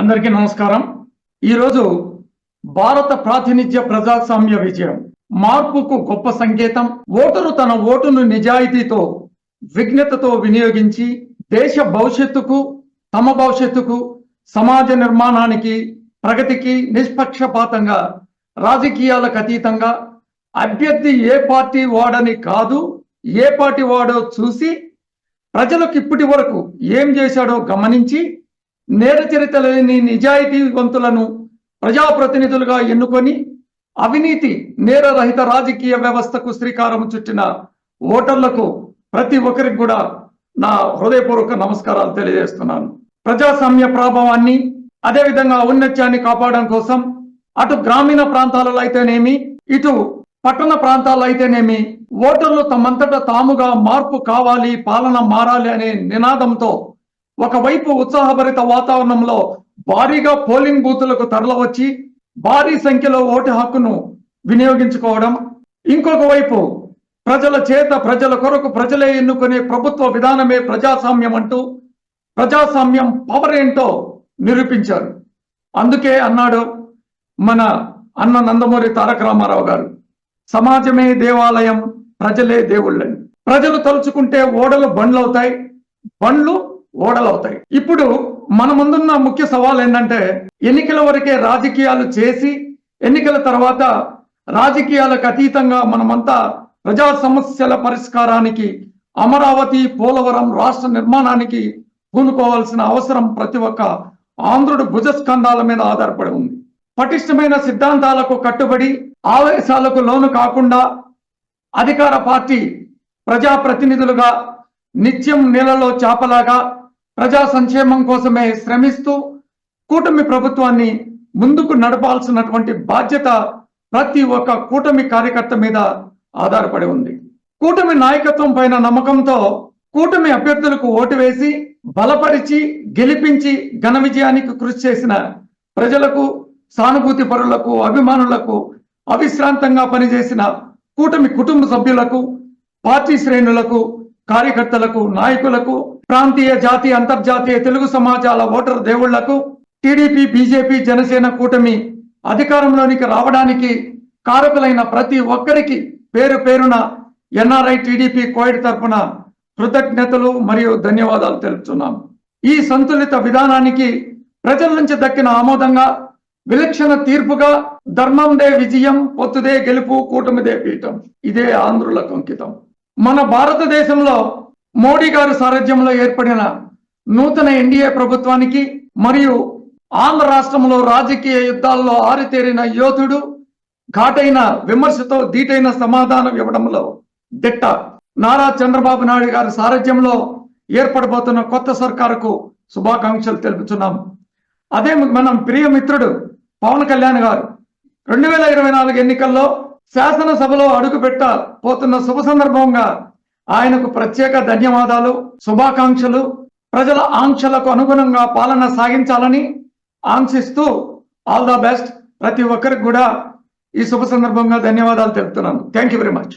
అందరికీ నమస్కారం. ఈరోజు భారత ప్రాతినిధ్య ప్రజాస్వామ్య విజయం. మార్పుకు గొప్ప సంకేతం ఓటరు తన ఓటును నిజాయితీతో విఘ్నతతో వినియోగించి దేశ భవిష్యత్తుకు తమ భవిష్యత్తుకు సమాజ నిర్మాణానికి ప్రగతికి నిష్పక్షపాతంగా రాజకీయాలకు అతీతంగా అభ్యర్థి ఏ పార్టీ వాడని కాదు ఏ పార్టీ వాడో చూసి ప్రజలకు ఇప్పటి వరకు ఏం చేశాడో గమనించి నేర చరిత్ర లేని నిజాయితీవంతులను ప్రజాప్రతినిధులుగా ఎన్నుకొని అవినీతి నేరరహిత రాజకీయ వ్యవస్థకు శ్రీకారం చుట్టిన ఓటర్లకు ప్రతి ఒక్కరికి కూడా నా హృదయపూర్వక నమస్కారాలు తెలియజేస్తున్నాను. ప్రజాస్వామ్య ప్రభావాన్ని అదేవిధంగా ఔన్నత్యాన్ని కాపాడడం కోసం అటు గ్రామీణ ప్రాంతాలలో అయితేనేమి ఇటు పట్టణ ప్రాంతాల్లో అయితేనేమి ఓటర్లు తమంతట తాముగా మార్పు కావాలి పాలన మారాలి అనే నినాదంతో ఒకవైపు ఉత్సాహభరిత వాతావరణంలో భారీగా పోలింగ్ బూతులకు తరలవచ్చి భారీ సంఖ్యలో ఓటు హక్కును వినియోగించుకోవడం ఇంకొక వైపు ప్రజల చేత ప్రజల కొరకు ప్రజలే ఎన్నుకునే ప్రభుత్వ విధానమే ప్రజాస్వామ్యం అంటూ ప్రజాస్వామ్యం పవర్ ఏంటో నిరూపించారు. అందుకే అన్నాడు మన అన్న నందమూరి తారక రామారావు గారు సమాజమే దేవాలయం ప్రజలే దేవుళ్ళని. ప్రజలు తలుచుకుంటే ఓడలు బండ్లవుతాయి. బండ్లు ఓడలవుతాయి. ఇప్పుడు మన ముందున్న ముఖ్య సవాల్ ఏంటంటే ఎన్నికల వరకే రాజకీయాలు చేసి ఎన్నికల తర్వాత రాజకీయాలకు అతీతంగా మనమంతా ప్రజా సమస్యల పరిష్కారానికి అమరావతి పోలవరం రాష్ట్ర నిర్మాణానికి పూనుకోవాల్సిన అవసరం ప్రతి ఒక్క ఆంధ్రుడు భుజస్కంధాల మీద ఆధారపడి ఉంది. పటిష్టమైన సిద్ధాంతాలకు కట్టుబడి ఆవేశాలకు లోను కాకుండా అధికార పార్టీ ప్రజాప్రతినిధులుగా నిత్యం నీళ్ళలో చేపలాగా ప్రజా సంక్షేమం కోసమే శ్రమిస్తూ కూటమి ప్రభుత్వాన్ని ముందుకు నడపాల్సినటువంటి బాధ్యత ప్రతి ఒక్క కూటమి కార్యకర్త మీద ఆధారపడి ఉంది. కూటమి నాయకత్వం పైన నమ్మకంతో కూటమి అభ్యర్థులకు ఓటు వేసి బలపరిచి గెలిపించి ఘన విజయానికి కృషి చేసిన ప్రజలకు సానుభూతి పరులకు అభిమానులకు అవిశ్రాంతంగా పనిచేసిన కూటమి కుటుంబ సభ్యులకు పార్టీ శ్రేణులకు కార్యకర్తలకు నాయకులకు ప్రాంతీయ జాతీయ అంతర్జాతీయ తెలుగు సమాజాల ఓటర్ దేవుళ్ళకు టీడీపీ బీజేపీ జనసేన కూటమి అధికారంలోనికి రావడానికి కారకులైన ప్రతి ఒక్కరికి పేరు పేరున ఎన్ఆర్ఐ టీడీపీ కోయిడ్ తరపున కృతజ్ఞతలు మరియు ధన్యవాదాలు తెలుపుతున్నాం. ఈ సంతులిత విధానానికి ప్రజల నుంచి దక్కిన ఆమోదంగా విలక్షణ తీర్పుగా ధర్మందే విజయం పొత్తుదే గెలుపు కూటమిదే పీఠం. ఇదే ఆంధ్రులకు అంకితం మన భారతదేశంలో మోడీ గారు సారథ్యంలో ఏర్పడిన నూతన ఎన్డీఏ ప్రభుత్వానికి మరియు ఆంధ్ర రాష్ట్రంలో రాజకీయ యుద్ధాల్లో ఆరితేరిన యోధుడు ఘాటైన విమర్శతో దీటైన సమాధానం ఇవ్వడంలో దిట్ట. నారా చంద్రబాబు నాయుడు గారి సారథ్యంలో ఏర్పడబోతున్న కొత్త సర్కారుకు శుభాకాంక్షలు తెలుపుతున్నాం అదే మనం ప్రియమిత్రుడు పవన్ కళ్యాణ్ గారు. రెండు వేల ఇరవై నాలుగు ఎన్నికల్లో శాసనసభలో అడుగు పోతున్న శుభ సందర్భంగా ఆయనకు ప్రత్యేక ధన్యవాదాలు శుభాకాంక్షలు. ప్రజల ఆంక్షలకు అనుగుణంగా పాలన సాగించాలని ఆంక్షిస్తూ ఆల్ ద బెస్ట్ ప్రతి ఒక్కరికి కూడా ఈ శుభ సందర్భంగా ధన్యవాదాలు తెలుపుతున్నాను. Thank you very much